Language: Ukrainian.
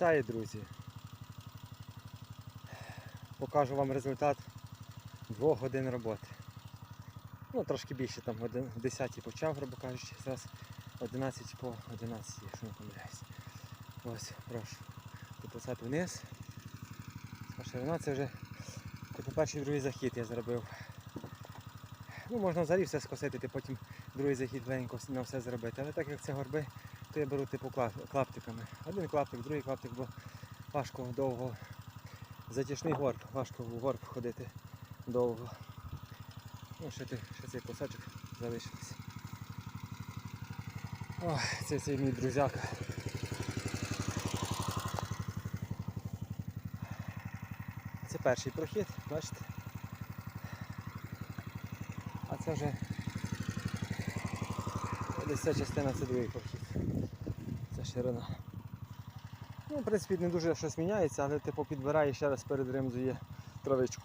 Вітаю, друзі! Покажу вам результат двох годин роботи. Ну, трошки більше, там в 10 почав, грубо кажучи, зараз 11 по 11, якщо не помиляюсь. Ось, прошу. Дописати вниз. Ширина це вже типу, перший другий захід я зробив. Ну, можна взагалі все скосити, ти потім другий захід легенько на все зробити. Але так як це горби, то я беру типу клаптиками. Один клаптик, другий клаптик, бо важко довго. Затяжний горб, важко в горб ходити довго. Ну, ще, ще цей кусочок залишився. Ой, це цей мій друзяка. Це перший прохід, бачите? А це вже десь ця частина це другий прохід. Ширина. Ну, в принципі, не дуже щось міняється, але типу підбирає ще раз перед ремзує травичку.